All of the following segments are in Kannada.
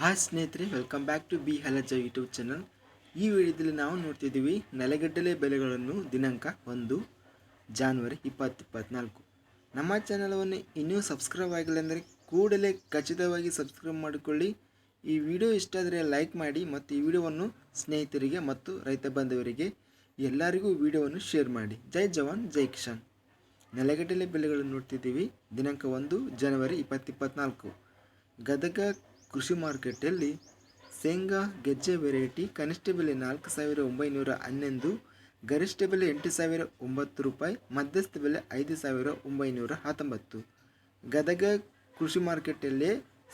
ಹಾಯ್ ಸ್ನೇಹಿತರೆ ವೆಲ್ಕಮ್ ಬ್ಯಾಕ್ ಟು ಬಿ ಹಲಜ ಯೂಟ್ಯೂಬ್ ಚಾನಲ್ ಈ ವಿಡಿಯೋದಲ್ಲಿ ನಾವು ನೋಡ್ತಿದ್ದೀವಿ ನೆಲಗಡ್ಡಲೆ ಬೆಲೆಗಳನ್ನು ದಿನಾಂಕ ಒಂದು ಜಾನ್ವರಿ ಇಪ್ಪತ್ತು ಇಪ್ಪತ್ತ್ನಾಲ್ಕು ನಮ್ಮ ಚಾನಲನ್ನು ಇನ್ನೂ ಸಬ್ಸ್ಕ್ರೈಬ್ ಆಗಿಲ್ಲ ಅಂದರೆ ಕೂಡಲೇ ಖಚಿತವಾಗಿ ಸಬ್ಸ್ಕ್ರೈಬ್ ಮಾಡಿಕೊಳ್ಳಿ. ಈ ವಿಡಿಯೋ ಇಷ್ಟ ಆದರೆ ಲೈಕ್ ಮಾಡಿ ಮತ್ತು ಈ ವಿಡಿಯೋವನ್ನು ಸ್ನೇಹಿತರಿಗೆ ಮತ್ತು ರೈತ ಬಾಂಧವರಿಗೆ ಎಲ್ಲರಿಗೂ ವಿಡಿಯೋವನ್ನು ಶೇರ್ ಮಾಡಿ. ಜೈ ಜವಾನ್, ಜೈ ಕಿಶಾನ್ ನೆಲಗಡಲೆ ಬೆಲೆಗಳನ್ನು ನೋಡ್ತಿದ್ದೀವಿ ದಿನಾಂಕ ಒಂದು ಜನವರಿ ಇಪ್ಪತ್ತಿಪ್ಪತ್ನಾಲ್ಕು ಗದಗ ಕೃಷಿ ಮಾರ್ಕೆಟಲ್ಲಿ ಶೇಂಗಾ, ಗೆಜ್ಜೆ ವೆರೈಟಿ, ಕನಿಷ್ಠ ಬೆಲೆ ನಾಲ್ಕು ಸಾವಿರ ಒಂಬೈನೂರ ಹನ್ನೊಂದು, ಗರಿಷ್ಠ ಬೆಲೆ ಎಂಟು ಸಾವಿರ ಒಂಬತ್ತು ರೂಪಾಯಿ, ಮಧ್ಯಸ್ಥ ಬೆಲೆ ಐದು ಸಾವಿರ ಒಂಬೈನೂರ ಹತ್ತೊಂಬತ್ತು. ಗದಗ ಕೃಷಿ ಮಾರುಕಟ್ಟೆಯಲ್ಲಿ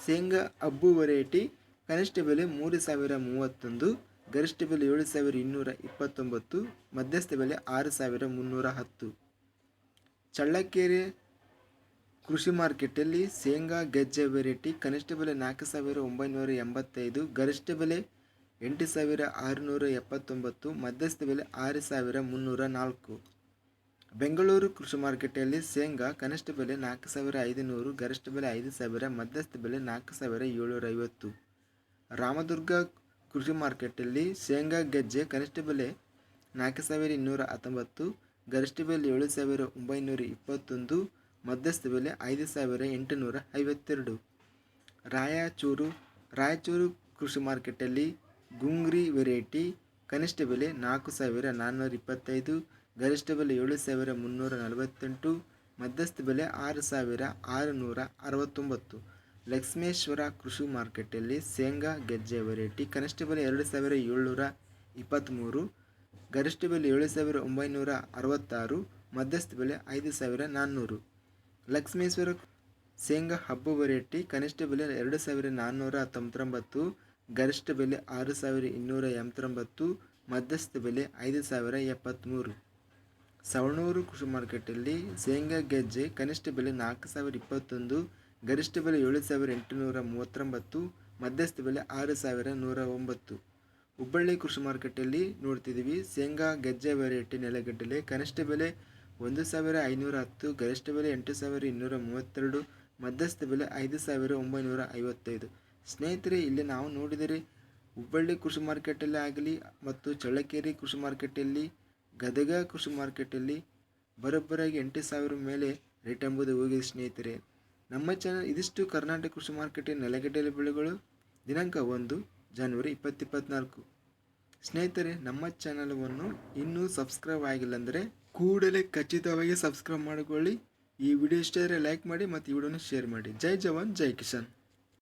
ಶೇಂಗಾ ಅಬ್ಬು ವೆರೈಟಿ, ಕನಿಷ್ಠ ಬೆಲೆ ಮೂರು ಸಾವಿರ ಮೂವತ್ತೊಂದು, ಗರಿಷ್ಠ ಬೆಲೆ ಏಳು ಸಾವಿರ ಇನ್ನೂರ ಇಪ್ಪತ್ತೊಂಬತ್ತು, ಮಧ್ಯಸ್ಥ ಬೆಲೆ ಆರು ಸಾವಿರ ಮುನ್ನೂರ ಹತ್ತು. ಚಳ್ಳಕೆರೆ ಕೃಷಿ ಮಾರ್ಕೆಟಲ್ಲಿ ಶೇಂಗಾ, ಗೆಜ್ಜೆ ವೆರೈಟಿ, ಕನಿಷ್ಠ ಬೆಲೆ ನಾಲ್ಕು ಸಾವಿರ ಒಂಬೈನೂರ ಎಂಬತ್ತೈದು, ಗರಿಷ್ಠ ಬೆಲೆ ಎಂಟು ಸಾವಿರ ಆರುನೂರ ಎಪ್ಪತ್ತೊಂಬತ್ತು, ಮಧ್ಯಸ್ಥ ಬೆಲೆ ಆರು ಸಾವಿರ ಮುನ್ನೂರ ನಾಲ್ಕು. ಬೆಂಗಳೂರು ಕೃಷಿ ಮಾರ್ಕೆಟಲ್ಲಿ ಶೇಂಗಾ ಕನಿಷ್ಠ ಬೆಲೆ ನಾಲ್ಕು ಸಾವಿರ ಐದುನೂರು, ಗರಿಷ್ಠ ಬೆಲೆ ಐದು ಸಾವಿರ, ಮಧ್ಯಸ್ಥ ಬೆಲೆ ನಾಲ್ಕು ಸಾವಿರ ಏಳ್ನೂರ ಐವತ್ತು. ರಾಮದುರ್ಗ ಕೃಷಿ ಮಾರ್ಕೆಟಲ್ಲಿ ಶೇಂಗಾ, ಗೆಜ್ಜೆ ಕನಿಷ್ಠ ಬೆಲೆ ನಾಲ್ಕು ಸಾವಿರ ಇನ್ನೂರ ಹತ್ತೊಂಬತ್ತು, ಗರಿಷ್ಠ ಬೆಲೆ ಏಳು ಸಾವಿರ ಒಂಬೈನೂರ ಇಪ್ಪತ್ತೊಂದು ಮಧ್ಯಸ್ಥ ಬೆಲೆ ಐದು ಸಾವಿರ ಎಂಟುನೂರ ಐವತ್ತೆರಡು ರಾಯಚೂರು ರಾಯಚೂರು ಕೃಷಿ ಮಾರ್ಕೆಟಲ್ಲಿ ಗುಂಗ್ರಿ ವೆರೈಟಿ ಕನಿಷ್ಠ ಬೆಲೆ ನಾಲ್ಕು ಸಾವಿರ ನಾನ್ನೂರ ಇಪ್ಪತ್ತೈದು ಗರಿಷ್ಠ ಬೆಲೆ ಏಳು ಸಾವಿರ ಮುನ್ನೂರ ನಲವತ್ತೆಂಟು ಮಧ್ಯಸ್ಥ ಬೆಲೆ ಆರು ಸಾವಿರ ಆರುನೂರ ಅರವತ್ತೊಂಬತ್ತು ಲಕ್ಷ್ಮೇಶ್ವರ ಕೃಷಿ ಮಾರ್ಕೆಟಲ್ಲಿ ಶೇಂಗಾ ಗೆಜ್ಜೆ ವೆರೈಟಿ ಕನಿಷ್ಠ ಬೆಲೆ ಎರಡು ಸಾವಿರ ಏಳ್ನೂರ ಇಪ್ಪತ್ತ್ಮೂರು ಗರಿಷ್ಠ ಬೆಲೆ ಏಳು ಸಾವಿರ ಒಂಬೈನೂರ ಅರವತ್ತಾರು ಮಧ್ಯಸ್ಥ ಬೆಲೆ ಐದು ಸಾವಿರ ನಾನ್ನೂರು ಲಕ್ಷ್ಮೇಶ್ವರ ಶೇಂಗಾ ಹಬ್ಬ ವೆರೈಟಿ ಕನಿಷ್ಠ ಬೆಲೆ ಎರಡು ಸಾವಿರ ನಾನ್ನೂರ ಹತ್ತೊಂಬತ್ತೊಂಬತ್ತು ಗರಿಷ್ಠ ಬೆಲೆ ಆರು ಸಾವಿರ ಇನ್ನೂರ ಎಂಬತ್ತೊಂಬತ್ತು ಮಧ್ಯಸ್ಥ ಬೆಲೆ ಐದು ಸಾವಿರ ಎಪ್ಪತ್ತ್ಮೂರು ಸವಣೂರು ಕೃಷಿ ಮಾರ್ಕೆಟಲ್ಲಿ ಶೇಂಗಾ ಗೆಜ್ಜೆ ಕನಿಷ್ಠ ಬೆಲೆ ನಾಲ್ಕು ಸಾವಿರ ಇಪ್ಪತ್ತೊಂದು, ಗರಿಷ್ಠ ಬೆಲೆ ಏಳು ಸಾವಿರ ಎಂಟುನೂರ ಮೂವತ್ತೊಂಬತ್ತು ಮಧ್ಯಸ್ಥ ಬೆಲೆ ಆರು ಸಾವಿರ ನೂರ ಒಂಬತ್ತು. ಹುಬ್ಬಳ್ಳಿ ಕೃಷಿ ಮಾರ್ಕೆಟಲ್ಲಿ ನೋಡ್ತಿದ್ದೀವಿ, ಶೇಂಗಾ ಗೆಜ್ಜೆ ವೆರೈಟಿ ನೆಲಗಡ್ಡಲೆ ಕನಿಷ್ಠ ಬೆಲೆ ಒಂದು ಸಾವಿರ ಐನೂರ ಹತ್ತು, ಗರಿಷ್ಠ ಬೆಲೆ ಎಂಟು ಸಾವಿರ ಇನ್ನೂರ ಮೂವತ್ತೆರಡು, ಮಧ್ಯಸ್ಥ ಬೆಲೆ ಐದು ಸಾವಿರ ಒಂಬೈನೂರ ಐವತ್ತೈದು. ಸ್ನೇಹಿತರೆ, ಇಲ್ಲಿ ನಾವು ನೋಡಿದರೆ ಹುಬ್ಬಳ್ಳಿ ಕೃಷಿ ಮಾರ್ಕೆಟಲ್ಲಿ ಆಗಲಿ ಮತ್ತು ಚಳ್ಳಕೆರೆ ಕೃಷಿ ಮಾರ್ಕೆಟಲ್ಲಿ, ಗದಗ ಕೃಷಿ ಮಾರ್ಕೆಟಲ್ಲಿ ಬರೋಬ್ಬರಾಗಿ ಎಂಟು ಸಾವಿರ ಮೇಲೆ ರೇಟ್ ಎಂಬುದು ಹೋಗಿದೆ ಸ್ನೇಹಿತರೆ. ನಮ್ಮ ಚಾನಲ್ ಇದಿಷ್ಟು ಕರ್ನಾಟಕ ಕೃಷಿ ಮಾರ್ಕೆಟಿನ ನೆಲಗಡಲೆ ಬೆಳೆಗಳು. ದಿನಾಂಕ ಒಂದು, ಜನವರಿ ಇಪ್ಪತ್ತಿಪ್ಪತ್ನಾಲ್ಕು ಸ್ನೇಹಿತರೆ, ನಮ್ಮ ಚಾನಲವನ್ನು ಇನ್ನೂ ಸಬ್ಸ್ಕ್ರೈಬ್ ಆಗಿಲ್ಲ ಅಂದರೆ ಕೂಡಲೇ ಖಚಿತವಾಗಿ ಸಬ್ಸ್ಕ್ರೈಬ್ ಮಾಡಿಕೊಳ್ಳಿ. ಈ ವಿಡಿಯೋ ಇಷ್ಟ ಆದರೆ ಲೈಕ್ ಮಾಡಿ ಮತ್ತು ಈ ವಿಡಿಯೋನ ಶೇರ್ ಮಾಡಿ. ಜೈ ಜವಾನ್, ಜೈ ಕಿಶನ್